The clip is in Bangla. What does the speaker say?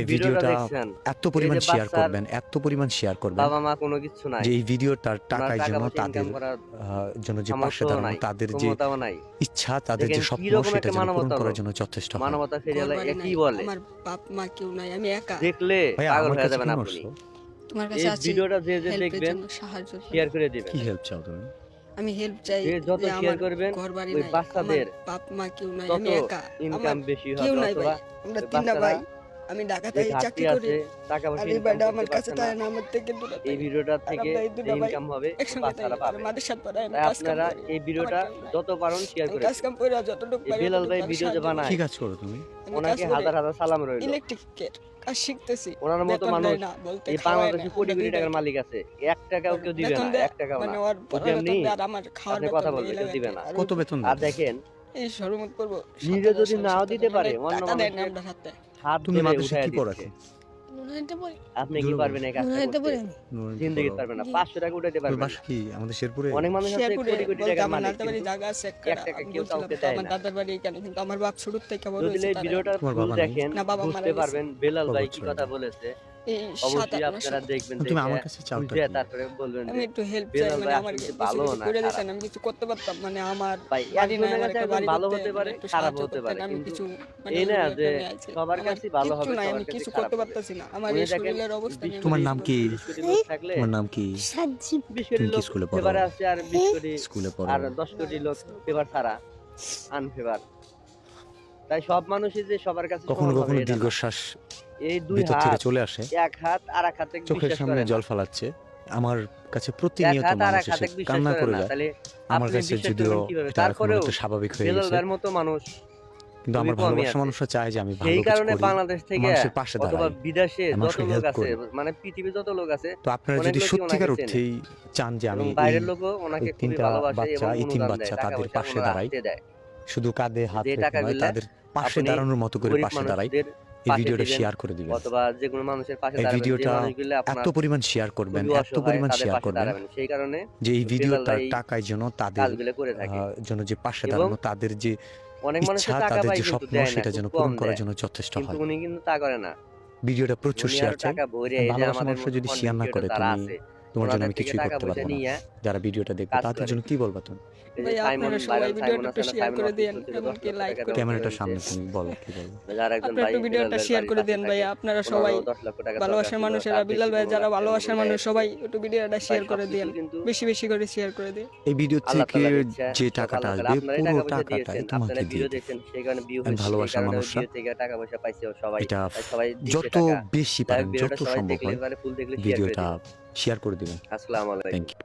এই ভিডিওটা এত পরিমাণ শেয়ার করবেন এত পরিমাণ শেয়ার করবেন বাবা মা কোনো কিছু নাই। যে এই ভিডিওটার ওনার টাকায় যেন তাদের জন্য যে পাশে দাঁড়ানো তাদের যে ইচ্ছা তাদের যে স্বপ্ন সেটা যেন পূরণ করার জন্য যথেষ্ট মানবতা ঘরবাড়ি কি বলে। আমার বাপ মা কেউ নাই আমি একা। দেখলে পাগল হয়ে যাবেন আপনি। তোমার কাছে আছি ভিডিওটা যে যে দেখবেন সাহায্য শেয়ার করে দিবেন। কি হেল্প চাও তুমি? আমি হেল্প চাই যে যত শেয়ার করবেন ওই বাচ্চাদের বাপ মা কেউ নাই আমি একা। ইনকাম আমার বেশি কেউ নাই ভাই আমরা তিনটা ভাই। আমি চাকরি করি টাকা পয়সা ইনকাম আমার কাছে তাই না। আমার থেকে দূরে এই ভিডিওটা থেকে ইনকাম হবে বাচ্চারা পাবে আমি কাম আপনারা এই ভিডিওটা। যত পারেন শেয়ার আমি করে কাজ কাম করে যতটুকু এই পারি বেলাল ভাই ভিডিও যে বানায়। কি কাজ করো তুমি? ওনাকে হাজার হাজার সালাম রইল। ইলেকট্রিকের কাজ শিখতেছি। ওনার মতো মানুষ এই বাংলাদেশে কোটি কোটি টাকার মালিক আছে এক টাকাও কেউ দিবে না এক টাকাও মানে ওর আমার খাওয়ার কথা বললে কেউ দিবে না। কত বেতন আর দেখেন এই করব নিজে যদি নাও দিতে পারে, অন্য টাকা হাত তুমি মাদ্রাসায় কি পড়াছো দিচ্ছে। নুনাইতে পড়ি আপনি কি পারবেন এই কাজটা করতে? পড়ি পারবেন না 500 টাকা উঠাইতে পারবেন বাসা কি? আমাদের শেরপুরে? অনেক মানুষ আছে কোটি কোটি বলতে টাকার আমার বাড়ি জায়গা আছে টাকা কেউ কাউকে দেয় আমার দাদার বাড়ি কেন কিন্তু আমার বাপ শুরুর থেকে বড় যদি এই ভিডিওটা? দেখেন বুঝতে পারবেন বেলাল ভাই কি কথা বলেছে। অবশ্যই আপনারা দেখবেন তুমি আমার কাছে চাও তারপরে বলবেন আমি একটু হেল্প চাই মানে আমার ভালো না করে খারাপ। আমি কিছু করতে পারতাম মানে আমার বাড়ি নাই আমার একটা বাড়ি ভালো হতে পারে খারাপ হতে পারে আমি কিছু মানে এই না যে সবার আমার ভালো হবে, নাই, আমি কিছু করতে পারতাছি না। আমার এই শরীরের অবস্থা তোমার নাম কি? তোমার নাম কি? সাজি তুমি কি স্কুলে পড়ো? ফেভারে আছে আর বিশ কোটি স্কুলে পড়ো। আর দশ কোটি লোক ফেভার ছাড়া আনফেভার তাই সব মানুষই যে সবার কাছে কখনো কখনো এটা দীর্ঘশ্বাস এই দুই ভিতর থেকে চলে আসে। এক হাত আর এক হাতে চোখের সামনে জল ফালাচ্ছে। আমার কাছে প্রতিনিয়ত মানুষ এসে কান্না করে যায়। আমার কাছে যদিও তারপরেও স্বাভাবিক হয়ে গেছে। মতো মানুষ কিন্তু আমার ভালোবাসা। মানুষরা চায় যে আমি ভালো কিছু কারণে বাংলাদেশ থেকে পাশে অথবা বিদেশে যত লোক আছে মানে পৃথিবীর যত লোক আছে তো আপনারা যদি সত্যিকার অর্থেই চান যে আমি এই বাইরের লোকও ওনাকে খুবই ভালোবাসে বাচ্চা, এবং ইতিম বাচ্চা তাদের পাশে দাঁড়াই। শুধু কাঁধে হাত তাদের পাশে দাঁড়ানোর মতো করে পাশে দাঁড়াই। এই ভিডিওটা শেয়ার করে দিবেন। অথবা যে কোনো মানুষের পাশে এই ভিডিওটা এত পরিমাণ শেয়ার করবেন এত পরিমাণ শেয়ার করবেন সেই কারণে যে এই ভিডিওটা টাকায় যেন তাদের জন্য যে পাশে দাঁড়ানো তাদের যে অনেক মানুষের টাকা পায় স্বপ্ন সেটা যেন পূরণ কম করার জন্য যথেষ্ট কিন্তু হয়। উনি কিন্তু তা করে না। ভিডিওটা প্রচুর শেয়ার চাই। ভালোবাসা আমাদের মানুষরা যদি শেয়ার না করে তুমি তোমার জন্য আমি কিছুই করতে পারব না। যারা ভিডিওটা দেখবে তাদের জন্য কি বলবা তুমি? এই যে ভাই সাইমন আপনারা সবাই ভাইরাল ভিডিওটা সাইমন একটু আছে না, শেয়ার সাইমন করে অসুস্থ দিয়েন ছিল, দশ এমনকি লক্ষ লাইক টাকা করে দেওয়া ক্যামেরাটা সামনে তুমি বলো কি বলব? যারা একজন আপনারা ভাই একটু ভিডিওটা শেয়ার করে দেন ভাই আপনারা সবাই 10 লক্ষ টাকা ভালোবাসার মানুষেরা বিলাল বেশি ভাই যারা ভালোবাসার মানুষ সবাই একটু ভিডিওটা শেয়ার করে দেন। বেশি বেশি করে শেয়ার করে দিন। এই ভিডিও থেকে যে টাকাটা আসবে পুরো টাকা টাকাটাই তোমাকে ভিডিও দিয়ে দেব। দেখছেন, সেই কারণে ভিউ আমি হয়েছে, সেই ভালোবাসার মানুষরা টাকা পয়সা পাইছে সবাই। এটা সবাই যত বেশি পারেন ভিডিওটা যত সবাই সম্ভব দেখলে হয় ভিডিওটা শেয়ার করে দিবেন। আসসালামু আলাইকুম। Thank you